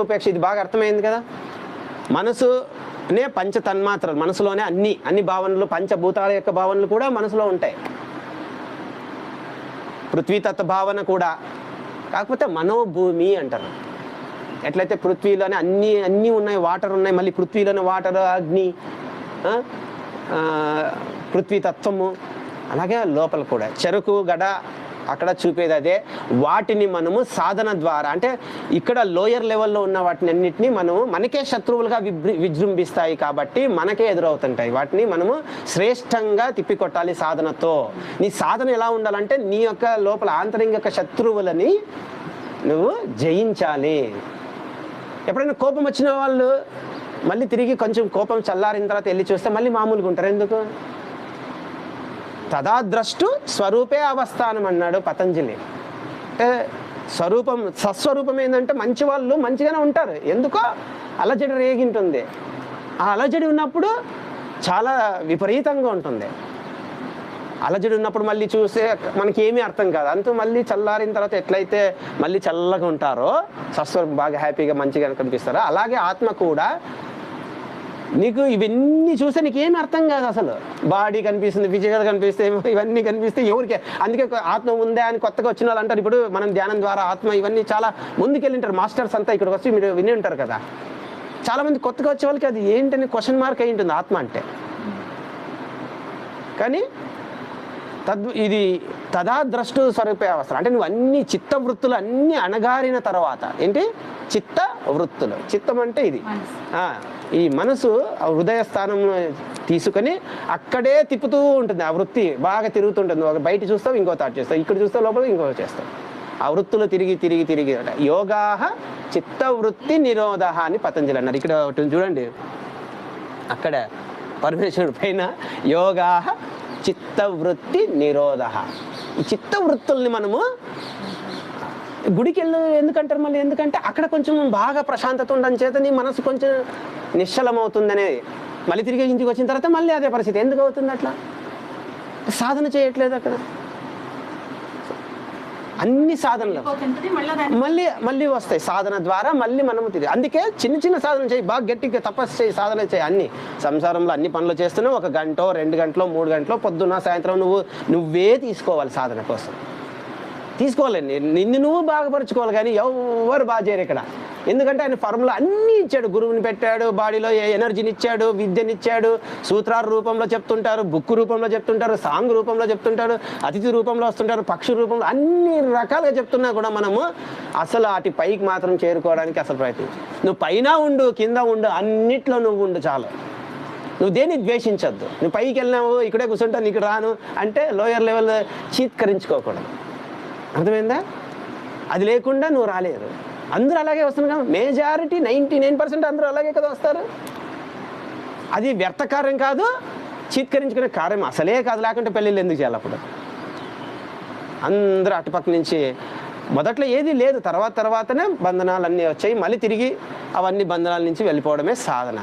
ఉపేక్ష ఇది బాగా అర్థమైంది కదా? మనసునే పంచ తన్మాత్రలు మనసులోనే అన్ని అన్ని భావనలు పంచభూతాల యొక్క భావనలు కూడా మనసులో ఉంటాయి. పృథ్వీతత్వ భావన కూడా. కాకపోతే మనోభూమి అంటారు. ఎట్లయితే పృథ్వీలోనే అన్ని అన్నీ ఉన్నాయి వాటర్ ఉన్నాయి మళ్ళీ పృథ్వీలోనే వాటర్ అగ్ని పృథ్వీతత్వము అలాగే లోపల కూడా. చెరుకు గడ అక్కడ చూపేది అదే. వాటిని మనము సాధన ద్వారా అంటే ఇక్కడ లోయర్ లెవెల్లో ఉన్న వాటిని అన్నిటిని మనము మనకే శత్రువులుగా విజృంభిస్తాయి కాబట్టి మనకే ఎదురవుతుంటాయి. వాటిని మనము శ్రేష్టంగా తిప్పికొట్టాలి సాధనతో. నీ సాధన ఎలా ఉండాలంటే నీ యొక్క లోపల ఆంతరింగిక శత్రువులని నువ్వు జయించాలి. ఎప్పుడైనా కోపం వచ్చిన వాళ్ళు మళ్ళీ తిరిగి కొంచెం కోపం చల్లారిన తర్వాత వెళ్ళి చూస్తే మళ్ళీ మామూలుగా ఉంటారు. ఎందుకు? తదాద్రష్టు స్వరూపే అవస్థానం అన్నాడు పతంజలి. అంటే స్వరూపం సస్వరూపం ఏంటంటే మంచి వాళ్ళు మంచిగానే ఉంటారు. ఎందుకో? అలజడి రేగింటుంది. ఆ అలజడి ఉన్నప్పుడు చాలా విపరీతంగా ఉంటుంది. అలజడి ఉన్నప్పుడు మళ్ళీ చూసే మనకి ఏమీ అర్థం కాదు. అంతా మళ్ళీ చల్లారిన తర్వాత ఎట్లయితే మళ్ళీ చల్లగా ఉంటారో సస్వరం బాగా హ్యాపీగా మంచిగా కనిపిస్తారో అలాగే ఆత్మ కూడా నీకు ఇవన్నీ చూస్తే నీకు అర్థం కాదు అసలు. బాడీ కనిపిస్తుంది ఫిజికల్ కనిపిస్తే ఇవన్నీ కనిపిస్తే ఎవరికి? అందుకే ఆత్మ ఉందా అని కొత్తగా వచ్చిన వాళ్ళు అంటారు. ఇప్పుడు మనం ధ్యానం ద్వారా ఆత్మ ఇవన్నీ చాలా ముందుకెళ్ళింటారు. మాస్టర్స్ అంతా ఇక్కడికి వచ్చి మీరు విని ఉంటారు కదా. చాలా మంది కొత్తగా వచ్చే వాళ్ళకి అది ఏంటని క్వశ్చన్ మార్క్ అయి ఉంటుంది ఆత్మ అంటే. కానీ తద్ ఇది తదా ద్రష్టు స్వరూపే అవసరం అంటే నువ్వు అన్ని చిత్త వృత్తులు అన్ని అణగారిన తర్వాత ఏంటి? చిత్త వృత్తులు చిత్తం అంటే ఇది. ఈ మనసు ఆ హృదయ స్థానం తీసుకొని అక్కడే తిప్పుతూ ఉంటుంది. ఆ వృత్తి బాగా తిరుగుతుంటుంది. ఒక బయట చూస్తావు ఇంకో తాటు చేస్తావు. ఇక్కడ చూస్తావు లోపల ఇంకో చేస్తావు. ఆ వృత్తులు తిరిగి తిరిగి తిరిగి యోగా చిత్త వృత్తి నిరోధ అని పతంజలి అన్నారు. ఇక్కడ చూడండి. అక్కడ పరమేశ్వరుడు పైన యోగా చిత్తవృత్తి నిరోధ. ఈ చిత్తవృత్తుల్ని మనము గుడికి వెళ్ళు ఎందుకంటారు మళ్ళీ? ఎందుకంటే అక్కడ కొంచెం బాగా ప్రశాంతత ఉండడం చేత నీ మనసు కొంచెం నిశ్చలమవుతుందనేది మళ్ళీ తిరిగి ఇంటికి వచ్చిన తర్వాత మళ్ళీ అదే పరిస్థితి. ఎందుకు అవుతుంది అట్లా? సాధన చేయట్లేదు అక్కడ. అన్ని సాధనలు మళ్ళీ మళ్ళీ వస్తాయి సాధన ద్వారా మళ్ళీ మనము తిరిగి అందుకే చిన్న చిన్న సాధన చేయి బాగా గట్టిగా తపస్సు చేయి సాధన చేయి అన్ని. సంసారంలో అన్ని పనులు చేస్తున్నావు ఒక గంట రెండు గంటలో మూడు గంటలో పొద్దున్న సాయంత్రం నువ్వు నువ్వే తీసుకోవాలి సాధన కోసం. తీసుకోవాలి. నిన్ను నువ్వు బాగుపరుచుకోవాలి కానీ ఎవరు బాగా చేయరు ఇక్కడ. ఎందుకంటే ఆయన ఫార్ములా అన్నీ ఇచ్చాడు. గురువుని పెట్టాడు బాడీలో ఏ ఎనర్జీని ఇచ్చాడు విద్యని ఇచ్చాడు సూత్రాల రూపంలో చెప్తుంటారు బుక్ రూపంలో చెప్తుంటారు సాంగ్ రూపంలో చెప్తుంటారు అతిథి రూపంలో వస్తుంటారు పక్షి రూపంలో అన్ని రకాలుగా చెప్తున్నా కూడా మనము అసలు అటు పైకి మాత్రం చేరుకోవడానికి అసలు ప్రయత్నించు. నువ్వు పైన ఉండు కింద ఉండు అన్నిట్లో నువ్వు ఉండు చాలు. నువ్వు దేన్ని ద్వేషించద్దు. నువ్వు పైకి వెళ్ళినావు ఇక్కడే కూర్చుంటాను ఇక్కడ రాను అంటే లోయర్ లెవెల్ చీత్కరించుకోకూడదు. అర్థమైందా? అది లేకుండా నువ్వు రాలేరు అందరూ అలాగే వస్తున్నారు కదా. మేజారిటీ నైంటీ నైన్ పర్సెంట్ అందరూ అలాగే కదా వస్తారు. అది వ్యర్థ కార్యం కాదు చీత్కరించుకునే కార్యం అసలే కాదు. లేకుంటే పెళ్ళిళ్ళు ఎందుకు చేయాలి అప్పుడు? అందరూ అటుపక్క నుంచి మొదట్లో ఏది లేదు. తర్వాత తర్వాతనే బంధనాలు అన్నీ వచ్చాయి. మళ్ళీ తిరిగి అవన్నీ బంధనాల నుంచి వెళ్ళిపోవడమే సాధన.